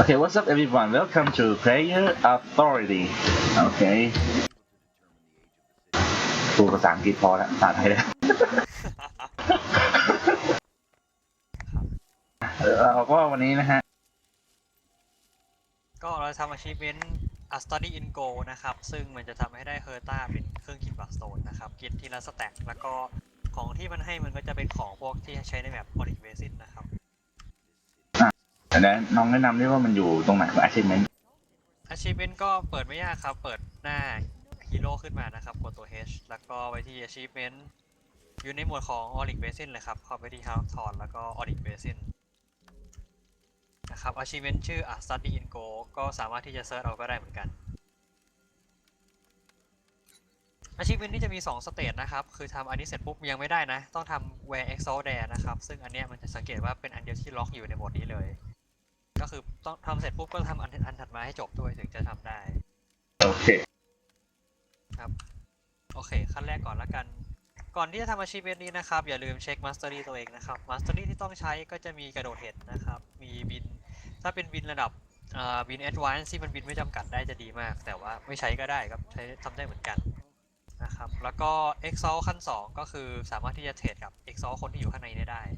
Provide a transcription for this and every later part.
Okay, what's up everyone? Welcome to Player Authority. Okay. พูดภาษาอังกฤษพอแล้วภาษาไทยแล้วเออเราก็วันนี้นะฮะ ก็เราทำ achievement a study in go นะครับ ซึ่งมันจะทำให้ได้เฮอร์ต้าเป็นเครื่องคิดบักสโตนนะครับกินทีละสแต็กแล้วก็ของที่มันให้มันก็จะเป็นของพวกที่ใช้ในแบบ o r i g Basin นะครับ แต่นั้นน้องแนะนำได้ว่ามันอยู่ตรงไหนของ achievement achievement ก็เปิดไม่ยากครับ เปิดหน้าฮีโร่ขึ้นมานะครับ กดตัว H แล้วก็ไปที่ achievement อยู่ในหมวดของ o r i g Basin เลยครับเข้าไปที่ Half t o n แล้วก็ o r i g Basin นะครับ achievement ชื่อ a study in go ก็สามารถที่จะเซิร์ชเอาก็ได้เหมือนกัน achievement ที่จะมี 2 สเตจนะครับ คือทำอันนี้เสร็จปุ๊บยังไม่ได้นะ ต้องทำ where exalt there นะครับ ซึ่งอันเนี้ยมันจะสังเกตว่าเป็นอันเดียวที่ล็อกอยู่ในหมดนี้เลย ก็คือต้องทำเสร็จปุ๊บก็ทำอันอันถัดมาให้จบด้วยถึงจะทำได้ โอเค ครับ โอเค ขั้นแรกก่อนละกัน ก่อนที่จะทำอาชีพนี้นะครับ อย่าลืมเช็ค Mastery ตัวเองนะครับ Mastery ที่ต้องใช้ก็จะมีกระโดดเห็ดนะครับ มีบิน ถ้าเป็นบินระดับอ่าบิน Advance ที่มันบินไม่จำกัดได้จะดีมาก แต่ว่าไม่ใช้ก็ได้ครับใช้ทำได้เหมือนกันนะครับ แล้วก็ Exalt ขั้น 2 ก็คือสามารถที่จะเทรดกับ Exalt คนที่อยู่ข้างในนี้ได้นะครับ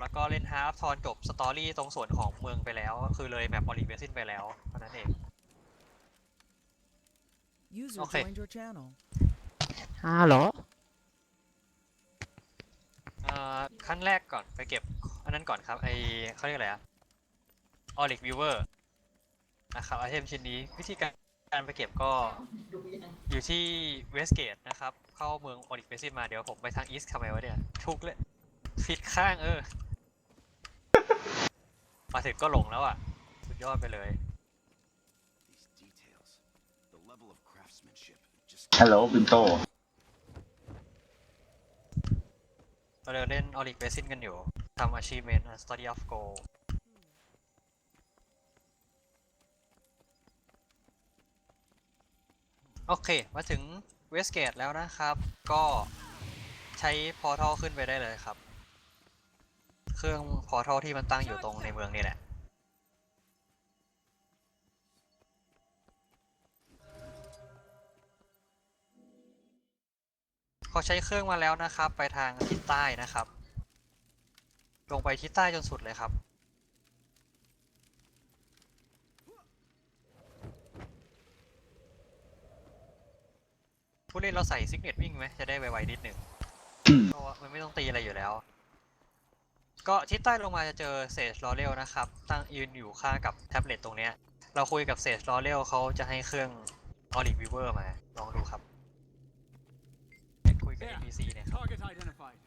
แล้วก็เล่น Half ทอนจบสตอรี่ตรงส่วนของเมืองไปแล้ว ก็คือเลยแมป o l i v e r s i n ไปแล้วเท่านั้นเอง User Okay. joined your channel. ฮัลโหลเอ่อขั้นแรกก่อนไปเก็บอันนั้นก่อนครับไอเขาเรียกอะไรอะออริกวิวเวอร์นะครับไอเทมชิ้นนี้วิธีการการไปเก็บก็อยู่ที่เวสเกตนะครับ เข้าเมืองออริกเบซินมาเดี๋ยวผมไปทางอีสต์ทำไมวะเนี่ยทุกเลยผิดข้างเออ มาถึงก็หลงแล้วอะ สุดยอดไปเลย These details, the level of craftsmanship, just ฮัลโหลบินโต เราเดินเล่นออริกเบซินกันอยู่ทำ achievement and study of go โอเค มาถึงเวสเกตแล้วนะครับ ก็ใช้พอร์ทัลขึ้นไปได้เลยครับ เครื่องพอร์ทัลที่มันตั้งอยู่ตรงในเมืองนี่แหละพอใช้เครื่องมาแล้วนะครับ ไปทางทิศใต้นะครับ ลงไปทิศใต้จนสุดเลยครับผู้เล่นเราใส่ซิกเนตวิ่งไหมจะได้ไวๆนิดหนึ่งอืมเพราะว่ามันไม่ต้องตีอะไรอยู่แล้ว ก็ทิศใต้ลงมาจะเจอเซจลอเรลนะครับ ตั้งยืนอยู่ข้างกับแท็บเล็ตตรงเนี้ย เราคุยกับเซจลอเรลเขาจะให้เครื่องออริ v วิเวอร์มา ลองดูครับ คุยกับ NPC เนี่ยครับ target identified.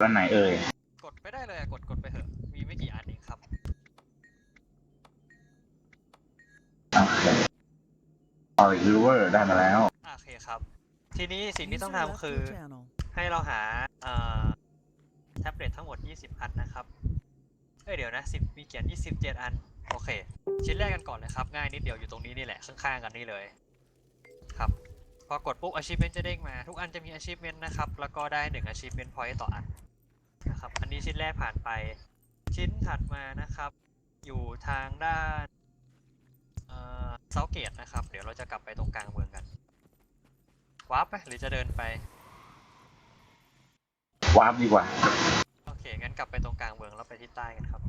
ด้านไหนเอ่ย กดไปได้เลยอะกดกดไปเถอะ มีไม่กี่อันเองครับโอเคออริวิวเวอร์ได้มาแล้วโอเคครับ ทีนี้สิ่งที่ User ต้อง left ทำคือ your channel. ให้เราหาแท็บเล็ตทั้งหมด 20 อันนะครับ เอ้ยเดี๋ยวนะ 10 มีเขียน 27 อัน โอเค ชิ้นแรกกันก่อนเลยครับ ง่ายนิดเดียวอยู่ตรงนี้นี่แหละ ข้างๆกันนี่เลย ครับ พอกดปุ๊บ achievement จะเด้งมา ทุกอันจะมี achievement นะครับ แล้วก็ได้ 1 achievement point ต่ออันนะครับ อันนี้ชิ้นแรกผ่านไป ชิ้นถัดมานะครับ อยู่ทางด้านเซาเกตนะครับ เดี๋ยวเราจะกลับไปตรงกลางเมืองกันวาร์ปไปหรือจะเดินไป วาร์ปดีกว่า โอเค งั้นกลับไปตรงกลางเมืองแล้วไปที่ใต้กันครับ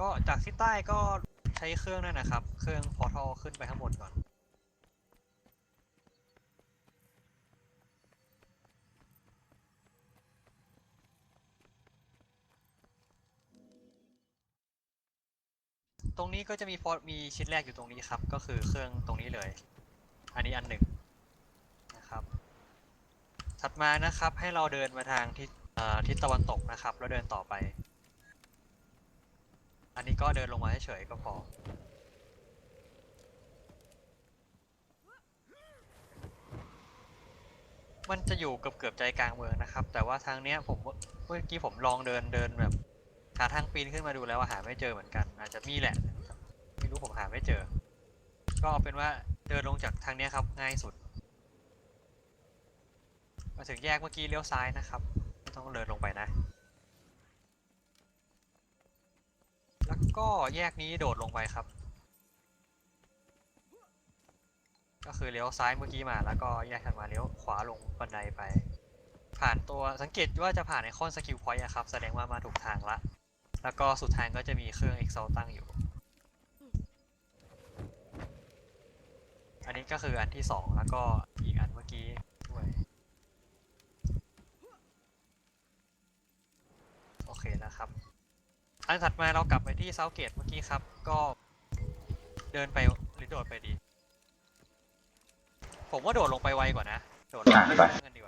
ก็จากที่ใต้ก็ใช้เครื่องนั่นนะครับ เครื่องพอทัลขึ้นไปข้างบนก่อน ตรงนี้ก็จะมีพอมีชิ้นแรกอยู่ตรงนี้ครับ ก็คือเครื่องตรงนี้เลย อันนี้อันหนึ่งนะครับ ถัดมานะครับให้เราเดินมาทางทิศเอ่อทิศตะวันตกนะครับ แล้วเดินต่อไป อันนี้ก็เดินลงมาเฉยๆก็พอมันจะอยู่เกือบเกือบๆใจกลางเมืองนะครับ แต่ว่าทางเนี้ยผมเมื่อกี้ผมลองเดินเดินแบบ หาทางปีนขึ้นมาดูแล้วหาไม่เจอเหมือนกัน อาจจะมีแหละ ไม่รู้ผมหาไม่เจอ ก็เอาเป็นว่าเดินลงจากทางนี้ครับง่ายสุด มาถึงแยกเมื่อกี้เลี้ยวซ้ายนะครับไม่ต้องเดินลงไปนะ แล้วก็แยกนี้โดดลงไปครับ ก็คือเลี้ยวซ้ายเมื่อกี้มา แล้วก็แยกกันมาเลี้ยวขวาลงบันไดไปผ่านตัวสังเกตว่าจะผ่านไอคอนสกิลพอยต์ครับ แสดงว่ามาถูกทางละ แล้วก็สุดทางก็จะมีเครื่อง Excel ตั้งอยู่ อันนี้ก็คืออันที่สองแล้วก็อีกอันเมื่อกี้ด้วย โอเคนะครับ อันถัดมาเรากลับไปที่เซาเกตเมื่อกี้ครับ ก็เดินไปหรือโดดไปดี ผมว่าโดดลงไปไวกว่านะ โดดลงอะไปกันดีก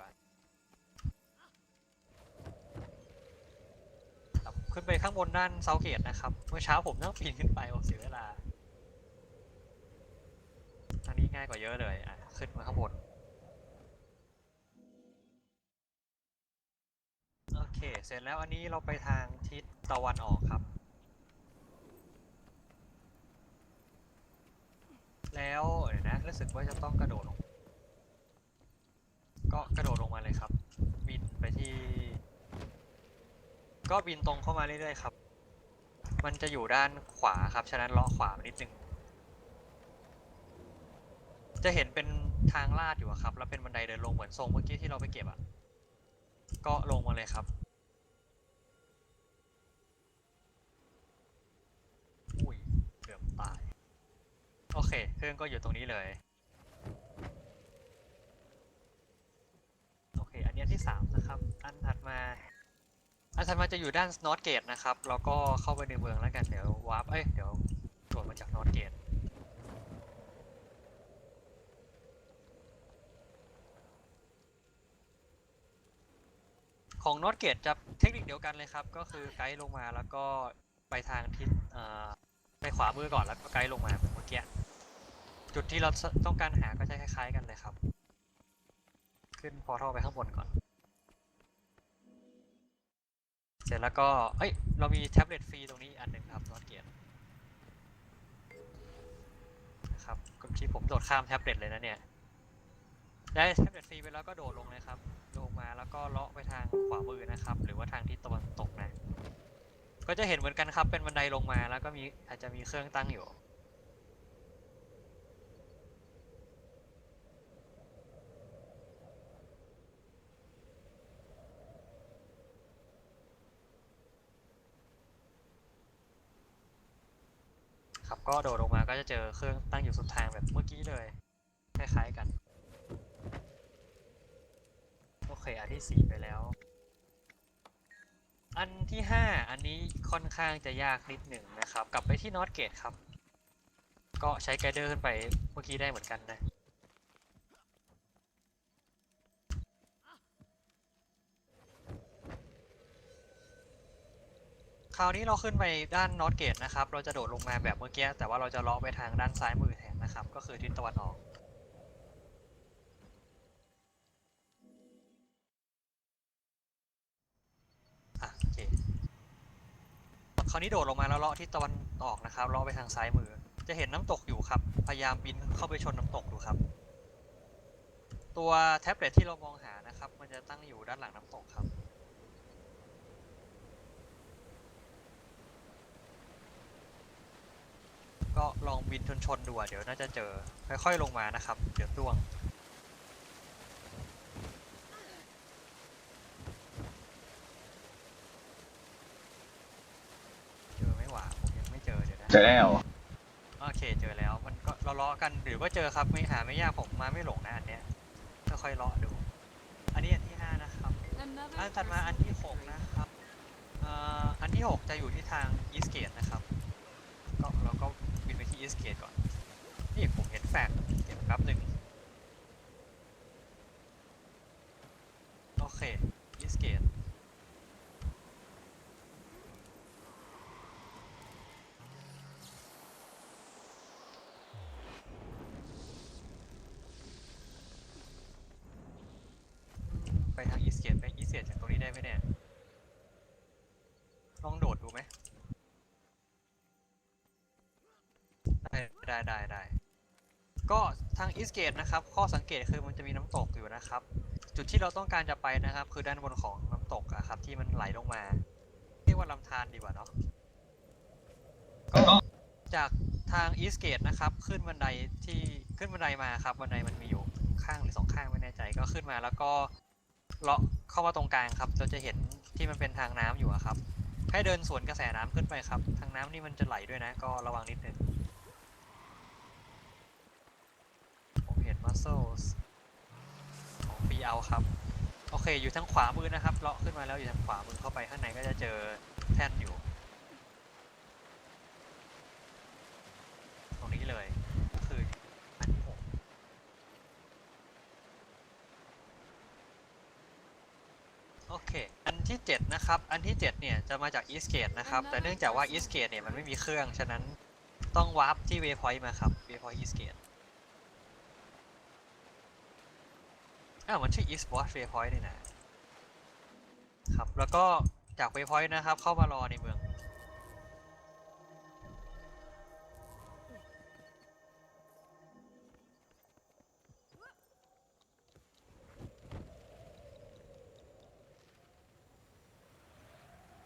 ว่า ขึ้นไปข้างบนด้านเซาเกตนะครับ เมื่อเช้าผมต้องปีนขึ้นไปโอ้เสียเวลาทางนี้ง่ายกว่าเยอะเลยอะขึ้นมาข้างบน โอเค เสร็จแล้วอันนี้เราไปทางทิศตะวันออกครับ แล้วเดี๋ยวนะรู้สึกว่าจะต้องกระโดดลง ก็กระโดดลงมาเลยครับ บินไปที่ ก็บินตรงเข้ามาเรื่อยๆครับ มันจะอยู่ด้านขวาครับ ฉะนั้นเลาะขวามานิดนึง จะเห็นเป็นทางลาดอยู่อะครับ แล้วเป็นบันไดเดินลงเหมือนทรงเมื่อกี้ที่เราไปเก็บอะก็ลงมาเลยครับ อุ้ย เกือบตาย โอเค เครื่องก็อยู่ตรงนี้เลย โอเค อันนี้ที่สามนะครับ อันถัดมา อันถัดมาจะอยู่ด้านนอตเกตนะครับ แล้วก็เข้าไปในเมืองแล้วกัน เดี๋ยววาร์ป เอ้ย เดี๋ยวตรวจมาจากนอตเกตของนอตเกตจะเทคนิคเดียวกันเลยครับ ก็คือไกด์ลงมาแล้วก็ไปทางทิศไปขวามือก่อนแล้วก็ไกด์ลงมาเหมือนเมื่อกี้ จุดที่เราต้องการหาก็จะคล้ายๆกันเลยครับ ขึ้นพอร์ทัลไปข้างบนก่อน เส ร็จแล้วก็ เอ้ย เรามีแท็บเล็ตฟรีตรงนี้อันหนึ่งครับนอตเกตนะครับที่ผมโดดข้ามแท็บเล็ตเลยนะเนี่ย ได้แท็บเล็ตฟรีไปแล้วก็โดดลงเลยครับ ลงมาแล้วก็เลาะไปทางขวามือนะครับ หรือว่าทางทิศตะวันตกนะ ก็จะเห็นเหมือนกันครับ เป็นบันไดลงมาแล้วก็มีอาจจะมีเครื่องตั้งอยู่ ก็โดดลงมาก็จะเจอเครื่องตั้งอยู่สุดทางแบบเมื่อกี้เลยคล้ายๆกัน โอเค อันที่สี่ไปแล้ว อันที่ห้าอันนี้ค่อนข้างจะยากนิดหนึ่งนะครับ กลับไปที่นอตเกตครับ ก็ใช้ไกด์เดอร์ขึ้นไปเมื่อกี้ได้เหมือนกันนะ ค ราวนี้เราขึ้นไปด้านนอตเกตนะครับ เราจะโดดลงมาแบบเมื่อกี้ แต่ว่าเราจะเลาะไปทางด้านซ้ายมือแทนนะครับ ก็คือทิศตะวันออก อะโอเค คราวนี้โดดลงมาแล้วเลาะที่ตะวันออกนะครับ เลาะไปทางซ้ายมือ จะเห็นน้ำตกอยู่ครับ พยายามบินเข้าไปชนน้ำตกดูครับ ตัวแท็บเล็ตที่เรามองหานะครับ มันจะตั้งอยู่ด้านหลังน้ำตกครับ ก็ลองบินชนๆดูอะเดี๋ยวน่าจะเจอ ค่อยๆลงมานะครับ เดี๋ยวต้วงเจอไหม่หว่าผมยังไม่เจอเดี๋ยวนะเจะแล้วโอเคเจอแล้วมันก็เราเลาะกันหรือว่าเจอครับไม่หาไม่ยากผมมาไม่หลงนะอันเนี้ยค่อยๆเลาะดู อันนี้อันที่ห้านะครับอันถัดมาอันที่หกนะครับเอ่ออันที่หกจะอยู่ที่ทางอีสเกตนะครับ ก็เราก็บินไปที่ อีสเกตก่อน นี่ผมเห็นแฟกต์เก็บแป๊บหนึ่งโอเคอีสเกตไปทางอีสเกตไปอีสเกตจากตรงนี้ได้ไหมเนี่ย ทางอีสเกตนะครับ ข้อสังเกตคือมันจะมีน้ำตกอยู่นะครับ จุดที่เราต้องการจะไปนะครับ คือด้านบนของน้ำตกอะครับ ที่มันไหลลงมาเรียกว่าลำธารดีกว่าเนาะก็จากทางอีสเกตนะครับ ขึ้นบันไดที่ขึ้นบันไดมาครับบันไดมันมีอยู่ข้างหรือสองข้างไม่แน่ใจก็ขึ้นมาแล้วก็เลาะเข้ามาตรงกลางครับ เราจะเห็นที่มันเป็นทางน้ำอยู่อะครับ ให้เดินสวนกระแสน้ำขึ้นไปครับ ทางน้ำนี่มันจะไหลด้วยนะ ก็ระวังนิดนึง ผมเห็น muscles ของปีเอาครับ โอเค อยู่ทางขวามือนะครับ เลาะขึ้นมาแล้วอยู่ทางขวามือเข้าไปข้างในก็จะเจอแท่นอยู่ ตรงนี้เลยก็คืออันที่หกโอเค อันที่ 7 นะครับ อันที่ 7 เนี่ย จะมาจาก Eastgate นะครับ แต่เนื่องจากว่า Eastgate เนี่ย มันไม่มีเครื่อง ฉะนั้นต้องวาร์ปที่ Waypoint มาครับ Waypoint Eastgate อ้าวมันชื่อ East Watch Waypoint นี่นะครับ แล้วก็จาก Waypoint นะครับ เข้ามารอในเมือง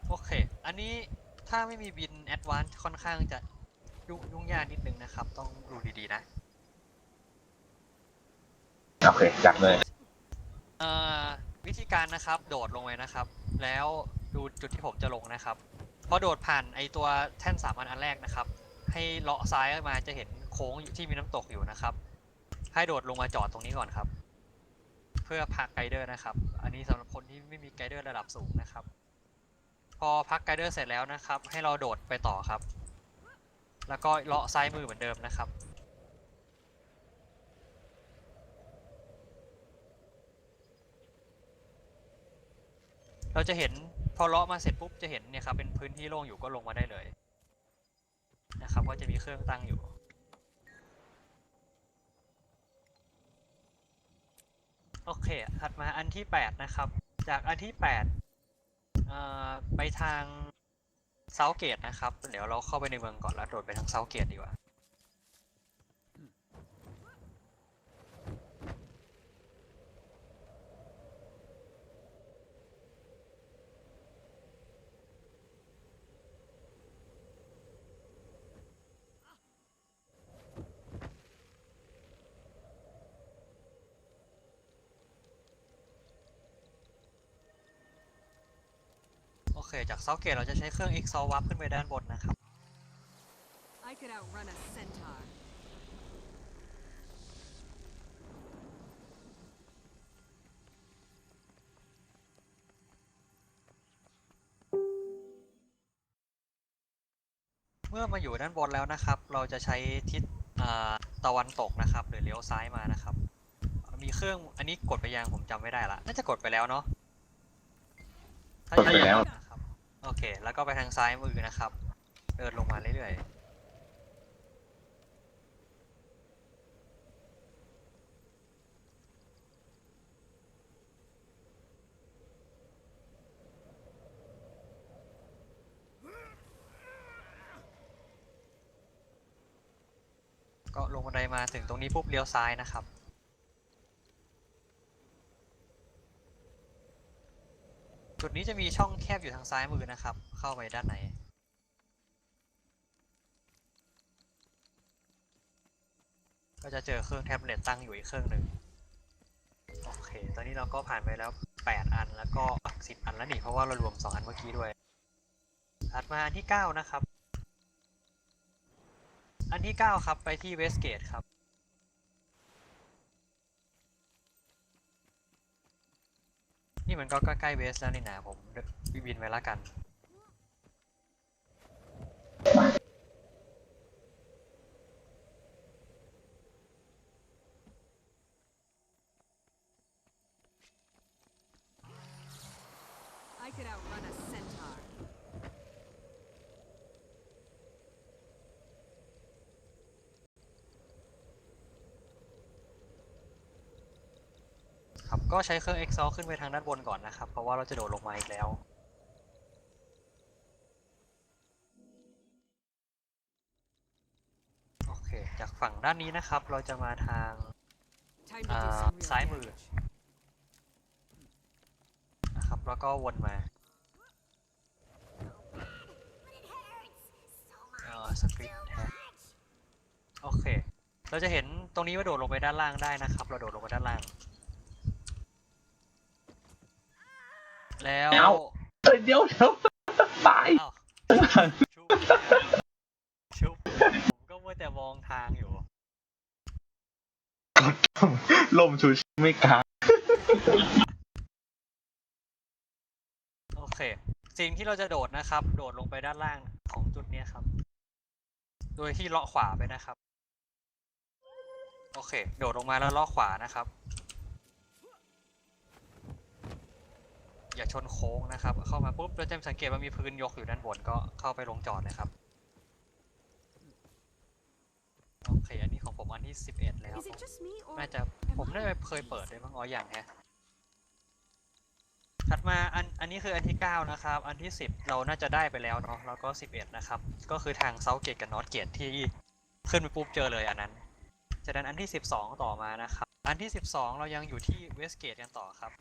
โอเค อันนี้ถ้าไม่มีบินแอดวานซ์ค่อนข้างจะยุ่งยุ่งยากนิดนึงนะครับ ต้องดูดีๆนะ โอเค จัดเลย วิธีการนะครับ โดดลงไปนะครับ แล้วดูจุดที่ผมจะลงนะครับพอโดดผ่านไอตัวแท่นสามอันอันแรกนะครับ ให้เลาะซ้ายมาจะเห็นโค้งที่มีน้ำตกอยู่นะครับ ให้โดดลงมาจอดตรงนี้ก่อนครับ เพื่อพักไกด์เดอร์นะครับ อันนี้สำหรับคนที่ไม่มีไกด์เดอร์ระดับสูงนะครับ พอพักไกด์เดอร์เสร็จแล้วนะครับ ให้เราโดดไปต่อครับ แล้วก็เลาะซ้ายมือเหมือนเดิมนะครับ เราจะเห็นพอเลาะมาเสร็จปุ๊บจะเห็นเนี่ยครับเป็นพื้นที่โล่งอยู่ก็ลงมาได้เลยนะครับก็จะมีเครื่องตั้งอยู่ โอเคถัดมาอันที่ 8 นะครับ จากอันที่8เอ่อไปทางเซาเกตนะครับ เดี๋ยวเราเข้าไปในเมืองก่อนแล้วโดดไปทางเซาเกตดีกว่า โอเคจากเซาเกตเราจะใช้เครื่อง X ซอวับขึ้นไปด้านบนนะครับ I could outrun a centaur. เมื่อมาอยู่ด้านบนแล้วนะครับ เราจะใช้ทิศอ่าตะวันตกนะครับ หรือเลี้ยวซ้ายมานะครับ มีเครื่องอันนี้กดไปยังผมจำไม่ได้ละ น่าจะกดไปแล้วเนาะถ้ากดไปแล้วนะครับ โอเค แล้วก็ไปทางซ้ายมือนะครับ เดินลงมาเรื่อยๆ ก็ลงบันไดมาถึงตรงนี้ปุ๊บเลี้ยวซ้ายนะครับ จุดนี้จะมีช่องแคบอยู่ทางซ้ายมือนะครับ เข้าไปด้านในก็จะเจอเครื่องแท็บเล็ตตั้งอยู่อีกเครื่องหนึ่งโอเค ตอนนี้เราก็ผ่านไปแล้ว 8 อันแล้วก็ 10 อันแล้วนี่เพราะว่าเรารวม 2 อันเมื่อกี้ด้วย ถัดมาอันที่ 9 นะครับ อันที่ 9 ครับไปที่เวสเกตครับ นี่มันก็ใกล้ๆเวสแล้วนี่นะผมบินไปละกัน I could outrun a centaur. ครับ ก็ใช้เครื่อง Excel ขึ้นไปทางด้านบนก่อนนะครับ เพราะว่าเราจะโดดลงมาอีกแล้ว โอเค จากฝั่งด้านนี้นะครับ เราจะมาทาง Time to do Uh, some real ซ้ายมือ damage. นะครับ แล้วก็วนมาเออสคริปต์แท็กโอเค เราจะเห็นตรงนี้ว่าโดดลงไปด้านล่างได้นะครับ เราโดดลงไปด้านล่าง แล้วเอ้า เอ้ยเดี๋ยวเดี๋ยวตาย อ้าวชุบชุบผมก็มัวแต่มองทางอยู่ ลมชูชีพไม่กล้าโอเค สิ่งที่เราจะโดดนะครับ โดดลงไปด้านล่างของจุดเนี้ยครับ โดยที่เลาะขวาไปนะครับ โอเค โดดลงมาแล้วเลาะขวานะครับ อย่าชนโค้งนะครับ เข้ามาปุ๊บเราจะสังเกตว่ามีพื้นยกอยู่ด้านบนก็เข้าไปลงจอดนะครับโอเคอันนี้ของผมอันที่ 11 แล้ว Is it just me or น่าจะผมน่าจะเคยเปิดได้บ้างอ๋ออย่างแฮะถัดมาอันอันนี้คืออันที่ 9 นะครับ อันที่ 10 เราน่าจะได้ไปแล้วเนาะแล้วก็ 11 นะครับ ก็คือทางเซาเกตกับนอตเกตที่ขึ้นไปปุ๊บเจอเลยอันนั้นจากนั้นอันที่ 12 ต่อมานะครับ อันที่ 12 เรายังอยู่ที่เวสเกตกันต่อครับ